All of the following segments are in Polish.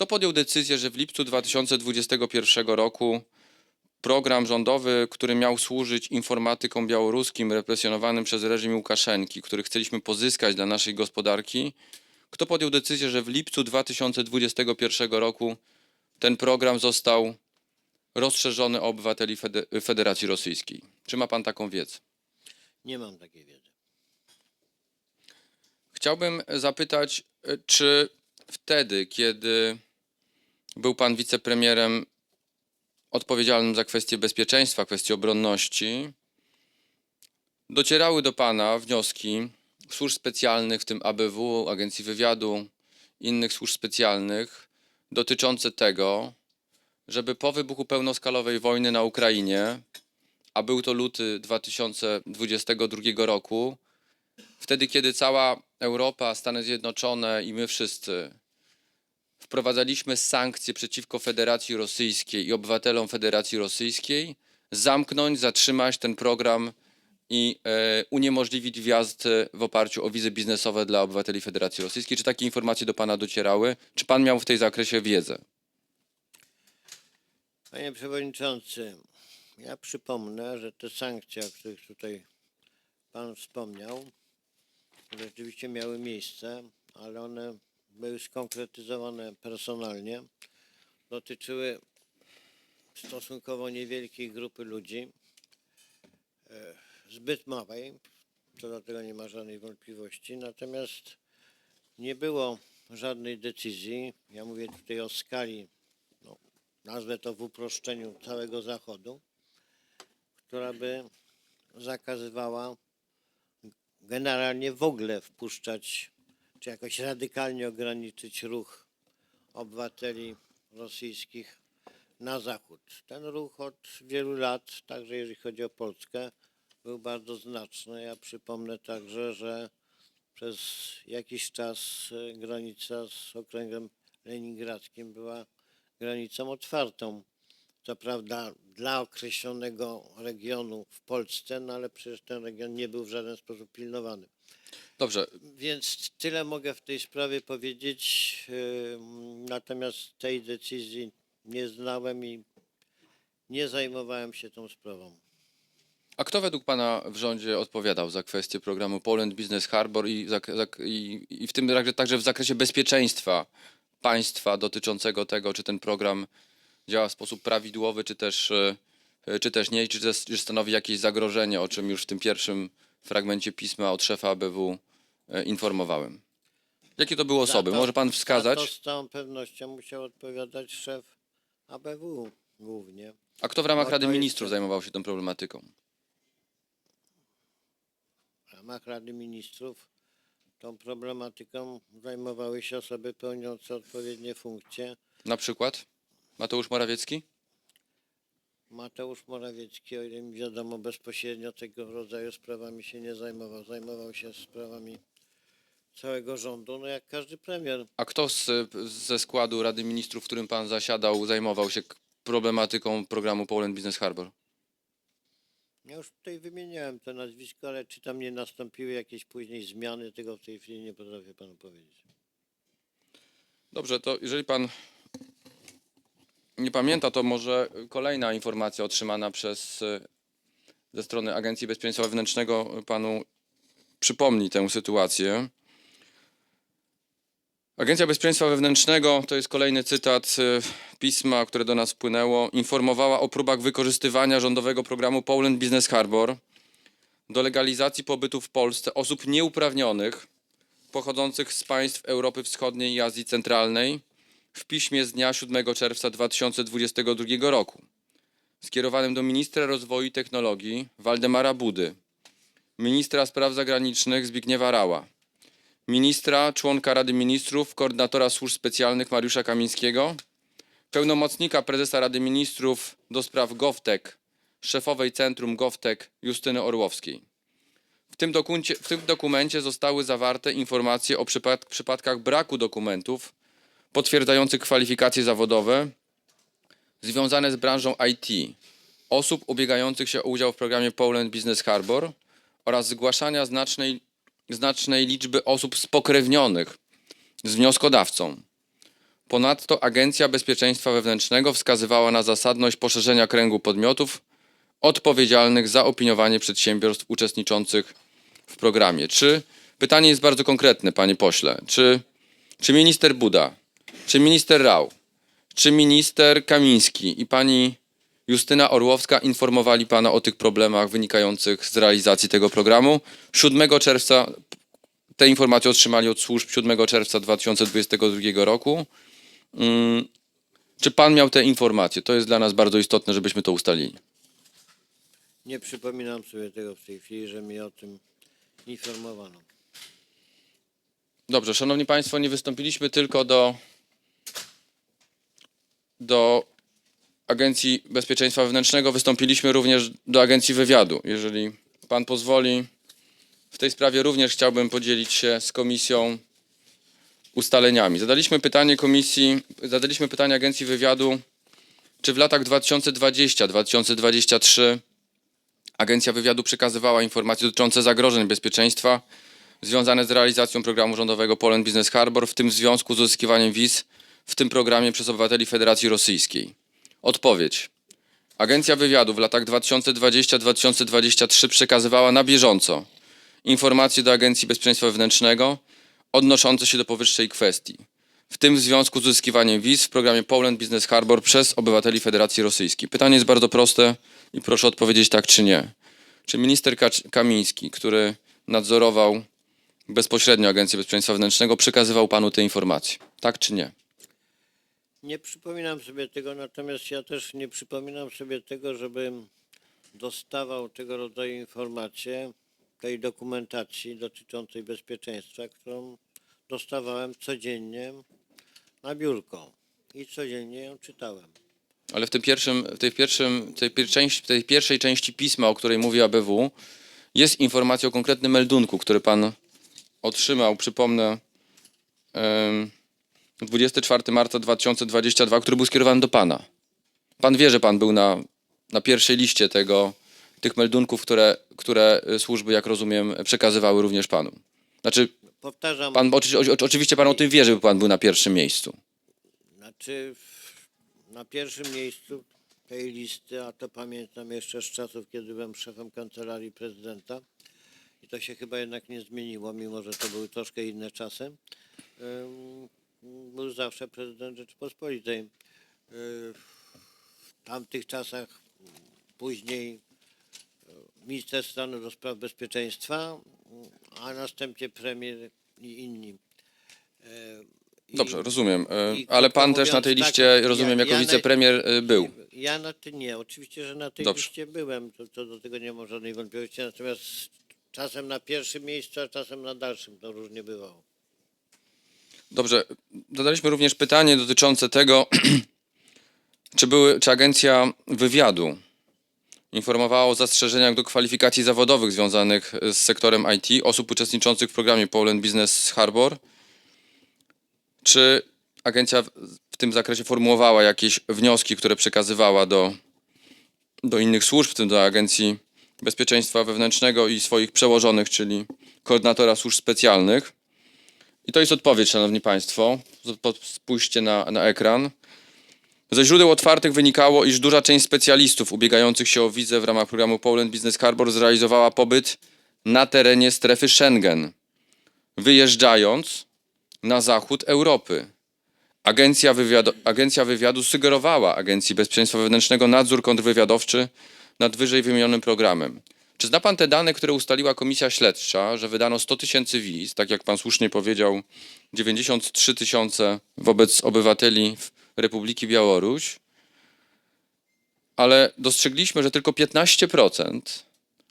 Kto podjął decyzję, że w lipcu 2021 roku program rządowy, który miał służyć informatykom białoruskim represjonowanym przez reżim Łukaszenki, który chcieliśmy pozyskać dla naszej gospodarki, kto podjął decyzję, że w lipcu 2021 roku ten program został rozszerzony o obywateli Fede- Federacji Rosyjskiej? Czy ma pan taką wiedzę? Nie mam takiej wiedzy. Chciałbym zapytać, e, czy wtedy, kiedy był pan wicepremierem odpowiedzialnym za kwestie bezpieczeństwa, kwestie obronności, docierały do pana wnioski służb specjalnych, w tym ABW, Agencji Wywiadu, innych służb specjalnych, dotyczące tego, żeby po wybuchu pełnoskalowej wojny na Ukrainie, a był to luty 2022 roku, wtedy, kiedy cała Europa, Stany Zjednoczone i my wszyscy wprowadzaliśmy sankcje przeciwko Federacji Rosyjskiej i obywatelom Federacji Rosyjskiej, zamknąć, zatrzymać ten program i e, uniemożliwić wjazd e, w oparciu o wizy biznesowe dla obywateli Federacji Rosyjskiej. Czy takie informacje do Pana docierały? Czy Pan miał w tej zakresie wiedzę? Panie Przewodniczący, ja przypomnę, że te sankcje, o których tutaj Pan wspomniał, rzeczywiście miały miejsce, ale one były skonkretyzowane personalnie. Dotyczyły stosunkowo niewielkiej grupy ludzi, e, zbyt małej, co do tego nie ma żadnej wątpliwości, natomiast nie było żadnej decyzji, ja mówię tutaj o skali nazwę to w uproszczeniu całego Zachodu, która by zakazywała generalnie w ogóle wpuszczać, czy jakoś radykalnie ograniczyć ruch obywateli rosyjskich na zachód. Ten ruch od wielu lat, także jeżeli chodzi o Polskę, był bardzo znaczny. Ja przypomnę także, że przez jakiś czas e, granica z okręgiem leningradzkim była granicą otwartą. Co prawda dla określonego regionu w Polsce, no ale przecież ten region nie był w żaden sposób pilnowany. Dobrze, Więc tyle mogę w tej sprawie powiedzieć. Natomiast tej decyzji nie znałem i nie zajmowałem się tą sprawą. A kto według Pana w rządzie odpowiadał za kwestię programu Poland Business Harbor i, za, za, i, i w tym także, także w zakresie bezpieczeństwa państwa dotyczącego tego, czy ten program działa w sposób prawidłowy, czy też, e, czy też nie, czy też czy stanowi jakieś zagrożenie, o czym już w tym pierwszym fragmencie pisma od szefa ABW informowałem. Jakie to były Za osoby? to- Może Pan Za to wskazać? z całą pewnością musiał odpowiadać szef ABW głównie. A kto w ramach No Rady to Ministrów zajmował się tą problematyką? W ramach Rady Ministrów tą problematyką zajmowały się osoby pełniące odpowiednie funkcje. Na przykład Mateusz Morawiecki? Mateusz Morawiecki, o ile mi wiadomo, bezpośrednio tego rodzaju sprawami się nie zajmował. Zajmował się sprawami całego rządu, no jak każdy premier. A kto z, ze składu Rady Ministrów, w którym pan zasiadał, zajmował się k- problematyką programu Poland Business Harbor? Ja już tutaj wymieniałem to nazwisko, ale czy tam nie nastąpiły jakieś później zmiany, tego w tej chwili nie potrafię panu powiedzieć. Dobrze, to jeżeli pan nie pamięta, to może kolejna informacja otrzymana przez ze strony Agencji Bezpieczeństwa Wewnętrznego panu przypomni tę sytuację. Agencja Bezpieczeństwa Wewnętrznego, to jest kolejny cytat e, pisma, które do nas wpłynęło, informowała o próbach wykorzystywania rządowego programu Poland Business Harbor do legalizacji pobytu w Polsce osób nieuprawnionych pochodzących z państw Europy Wschodniej i Azji Centralnej w piśmie z dnia 7 czerwca 2022 roku skierowanym do ministra rozwoju i technologii Waldemara Budy, ministra spraw zagranicznych Zbigniewa Rała, ministra, członka Rady Ministrów, koordynatora służb specjalnych Mariusza Kamińskiego, pełnomocnika prezesa Rady Ministrów do spraw GovTech, szefowej Centrum GovTech Justyny Orłowskiej. W tym, dokuncie, w tym dokumencie zostały zawarte informacje o przypad, przypadkach braku dokumentów potwierdzających kwalifikacje zawodowe związane z branżą IT, osób ubiegających się o udział w programie Poland Business Harbor oraz zgłaszania znacznej, znacznej liczby osób spokrewnionych z wnioskodawcą. Ponadto Agencja Bezpieczeństwa Wewnętrznego wskazywała na zasadność poszerzenia kręgu podmiotów odpowiedzialnych za opiniowanie przedsiębiorstw uczestniczących w programie. Czy pytanie jest bardzo konkretne, panie pośle? Czy, czy minister Buda, czy minister Rał, czy minister Kamiński i pani Justyna Orłowska informowali pana o tych problemach wynikających z realizacji tego programu? 7 czerwca te informacje otrzymali od służb 7 czerwca 2022 roku. Mm, Czy pan miał te informacje? To jest dla nas bardzo istotne, żebyśmy to ustalili. Nie przypominam sobie tego w tej chwili, że mnie o tym informowano. Dobrze, szanowni państwo, nie wystąpiliśmy tylko do, do Agencji Bezpieczeństwa Wewnętrznego, wystąpiliśmy również do Agencji Wywiadu. Jeżeli pan pozwoli, w tej sprawie również chciałbym podzielić się z komisją ustaleniami. Zadaliśmy pytanie komisji, zadaliśmy pytanie Agencji Wywiadu, czy w latach 2020-2023 Agencja Wywiadu przekazywała informacje dotyczące zagrożeń bezpieczeństwa związane z realizacją programu rządowego Poland Business Harbor, w tym w związku z uzyskiwaniem wiz w tym programie przez obywateli Federacji Rosyjskiej. Odpowiedź. Agencja Wywiadu w latach 2020-2023 przekazywała na bieżąco informacje do Agencji Bezpieczeństwa Wewnętrznego odnoszące się do powyższej kwestii, w tym w związku z uzyskiwaniem wiz w programie Poland Business Harbor przez obywateli Federacji Rosyjskiej. Pytanie jest bardzo proste i proszę odpowiedzieć tak czy nie. Czy minister Kamiński, który nadzorował bezpośrednio Agencję Bezpieczeństwa Wewnętrznego, przekazywał panu te informacje? Tak czy nie? Nie przypominam sobie tego, natomiast ja też nie przypominam sobie tego, żebym dostawał tego rodzaju informacje, tej dokumentacji dotyczącej bezpieczeństwa, którą dostawałem codziennie na biurko i codziennie ją czytałem. Ale w tym pierwszym, w tej, pierwszym, tej, pier- części, tej pierwszej części pisma, o której mówi ABW, jest informacja o konkretnym meldunku, który pan otrzymał, przypomnę, em, 24 marca 2022, który był skierowany do pana. Pan wie, że pan był na, na pierwszej liście tego, tych meldunków, które, które służby, jak rozumiem, przekazywały również panu. Znaczy, Powtarzam, pan, oczy, oczy, oczywiście pan o tym wie, żeby pan był na pierwszym miejscu. Znaczy w- na pierwszym miejscu tej listy, a to pamiętam jeszcze z czasów, kiedy byłem szefem kancelarii prezydenta i to się chyba jednak nie zmieniło, mimo że to były troszkę inne czasy, ym, był zawsze prezydent Rzeczypospolitej. Yy, W tamtych czasach później yy, minister stanu do spraw bezpieczeństwa, a następnie premier i inni. Yy, i- Dobrze, rozumiem. E, i Ale pan też na tej mówiąc, liście, tak, rozumiem, ja- jako ja wicepremier e, był. Ja na tym nie, oczywiście, że na tej Dobrze. liście byłem, to, to do tego nie ma żadnej wątpliwości, natomiast czasem na pierwszym miejscu, a czasem na dalszym, to różnie bywało. Dobrze. Zadaliśmy również pytanie dotyczące tego, czy, były, czy agencja wywiadu informowała o zastrzeżeniach do kwalifikacji zawodowych związanych z sektorem IT osób uczestniczących w programie Poland Business Harbor. Czy agencja w- tym zakresie formułowała jakieś wnioski, które przekazywała do, do innych służb, w tym do Agencji Bezpieczeństwa Wewnętrznego i swoich przełożonych, czyli koordynatora służb specjalnych? I to jest odpowiedź, szanowni państwo. Spójrzcie na, na ekran. Ze źródeł otwartych wynikało, iż duża część specjalistów ubiegających się o wizę w ramach programu Poland Business Harbor zrealizowała pobyt na terenie strefy Schengen, wyjeżdżając na zachód Europy. Agencja wywiadu, agencja wywiadu sugerowała Agencji Bezpieczeństwa Wewnętrznego nadzór kontrwywiadowczy nad wyżej wymienionym programem. Czy zna pan te dane, które ustaliła komisja śledcza, że wydano 100 tysięcy wiz, tak jak pan słusznie powiedział, 93 tysiące wobec obywateli Republiki Białoruś, ale dostrzegliśmy, że tylko 15%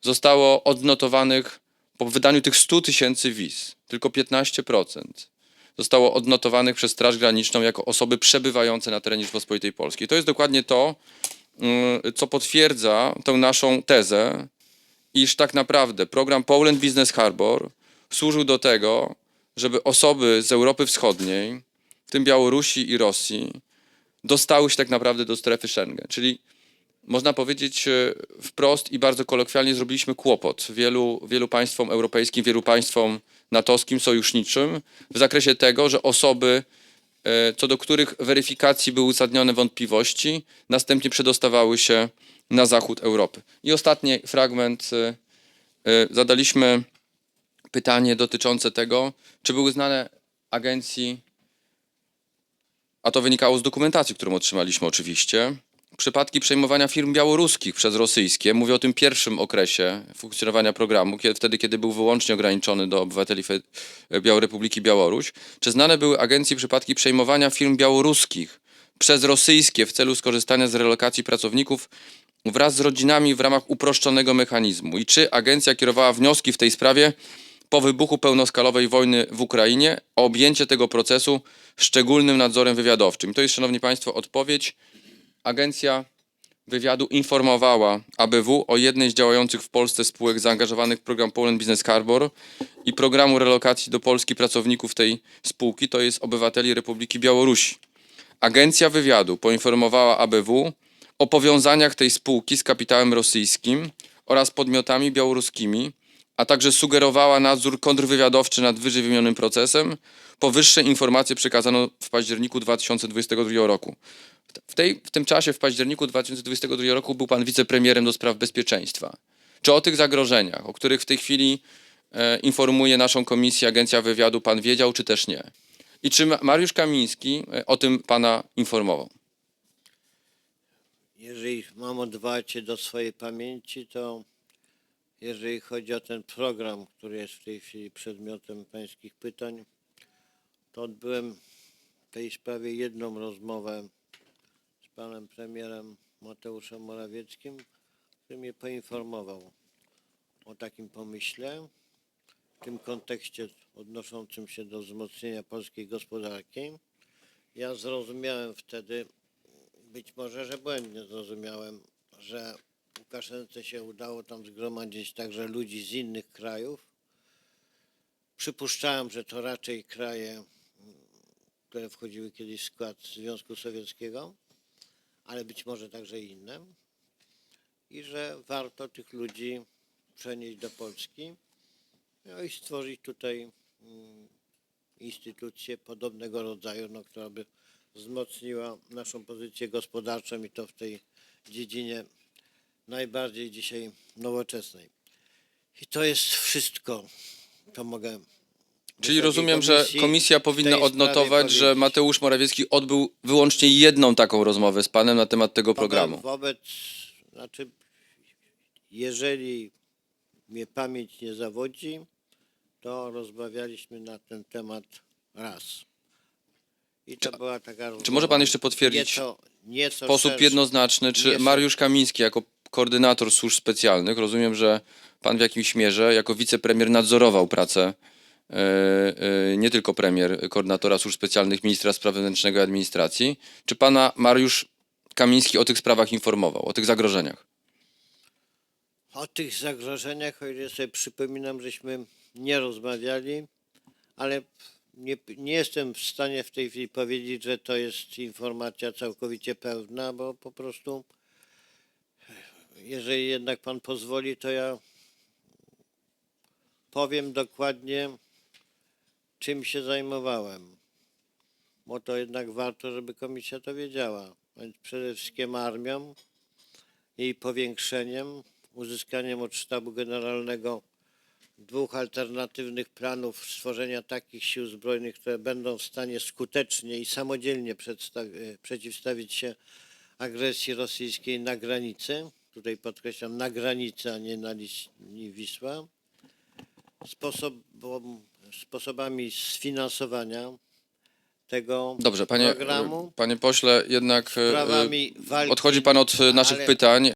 zostało odnotowanych po wydaniu tych 100 tysięcy wiz. Tylko 15% zostało odnotowanych przez Straż Graniczną jako osoby przebywające na terenie Rzeczypospolitej Polskiej. To jest dokładnie to, y, co potwierdza tę naszą tezę, iż tak naprawdę program Poland Business Harbor służył do tego, żeby osoby z Europy Wschodniej, w tym Białorusi i Rosji, dostały się tak naprawdę do strefy Schengen. Czyli można powiedzieć e, wprost i bardzo kolokwialnie zrobiliśmy kłopot wielu, wielu państwom europejskim, wielu państwom natowskim, sojuszniczym w zakresie tego, że osoby e, co do których weryfikacji były uzasadnione wątpliwości, następnie przedostawały się na zachód Europy. I ostatni fragment. e, e, Zadaliśmy pytanie dotyczące tego, czy były znane agencji, a to wynikało z dokumentacji, którą otrzymaliśmy oczywiście, przypadki przejmowania firm białoruskich przez rosyjskie. Mówię o tym pierwszym okresie funkcjonowania programu, kiedy, wtedy, kiedy był wyłącznie ograniczony do obywateli Republiki Białoruś. Czy znane były agencji przypadki przejmowania firm białoruskich przez rosyjskie w celu skorzystania z relokacji pracowników wraz z rodzinami w ramach uproszczonego mechanizmu? I czy agencja kierowała wnioski w tej sprawie po wybuchu pełnoskalowej wojny w Ukrainie o objęcie tego procesu szczególnym nadzorem wywiadowczym? To jest, Szanowni Państwo, odpowiedź. Agencja wywiadu informowała ABW o jednej z działających w Polsce spółek zaangażowanych w program Poland Business Harbor i programu relokacji do Polski pracowników tej spółki, to jest obywateli Republiki Białorusi. Agencja wywiadu poinformowała ABW o powiązaniach tej spółki z kapitałem rosyjskim oraz podmiotami białoruskimi, a także sugerowała nadzór kontrwywiadowczy nad wyżej wymienionym procesem. Powyższe informacje przekazano w październiku 2022 roku. W, tej, w tym czasie, w październiku 2022 roku, był pan wicepremierem do spraw bezpieczeństwa. Czy o tych zagrożeniach, o których w tej chwili e, informuje naszą komisję, Agencja Wywiadu, pan wiedział, czy też nie? I czy Ma- Mariusz Kamiński e, o tym pana informował? Jeżeli mam odwołać do swojej pamięci, to jeżeli chodzi o ten program, który jest w tej chwili przedmiotem pańskich pytań, to odbyłem w tej sprawie jedną rozmowę z panem premierem Mateuszem Morawieckim, który mnie poinformował o takim pomyśle, w tym kontekście odnoszącym się do wzmocnienia polskiej gospodarki. Ja zrozumiałem wtedy, być może, że błędnie zrozumiałem, że Łukaszence się udało tam zgromadzić także ludzi z innych krajów. Przypuszczałem, że to raczej kraje, które wchodziły kiedyś w skład Związku Sowieckiego, ale być może także inne. I że warto tych ludzi przenieść do Polski no i stworzyć tutaj mm, instytucję podobnego rodzaju, no, która by wzmocniła naszą pozycję gospodarczą i to w tej dziedzinie najbardziej dzisiaj nowoczesnej. I to jest wszystko, co mogę. Czyli rozumiem, że komisja powinna odnotować, że. Mateusz Morawiecki odbył wyłącznie jedną taką rozmowę z panem na temat tego programu. Wobec, znaczy, jeżeli mnie pamięć nie zawodzi, to rozmawialiśmy na ten temat raz. I to była taka Czy może pan jeszcze potwierdzić nieco, nieco w sposób szersza. jednoznaczny, czy Nie są- Mariusz Kamiński jako koordynator służb specjalnych, rozumiem, że pan w jakimś mierze jako wicepremier nadzorował pracę e, e, nie tylko premier koordynatora służb specjalnych, ministra spraw wewnętrznego i administracji. Czy pana Mariusz Kamiński o tych sprawach informował, o tych zagrożeniach? O tych zagrożeniach, o ile sobie przypominam, żeśmy nie rozmawiali, ale nie, nie jestem w stanie w tej chwili powiedzieć, że to jest informacja całkowicie pełna, bo po prostu, jeżeli jednak pan pozwoli, to ja powiem dokładnie, czym się zajmowałem. Bo to jednak warto, żeby komisja to wiedziała. Więc przede wszystkim armią, jej powiększeniem, uzyskaniem od sztabu generalnego dwóch alternatywnych planów stworzenia takich sił zbrojnych, które będą w stanie skutecznie i samodzielnie e, przeciwstawić się agresji rosyjskiej na granicy. Tutaj podkreślam na granicy, a nie na linii Wisła. Sposobom, sposobami sfinansowania tego Dobrze, panie, programu. panie pośle, jednak e, sprawami walki, odchodzi pan od e, naszych ale- pytań.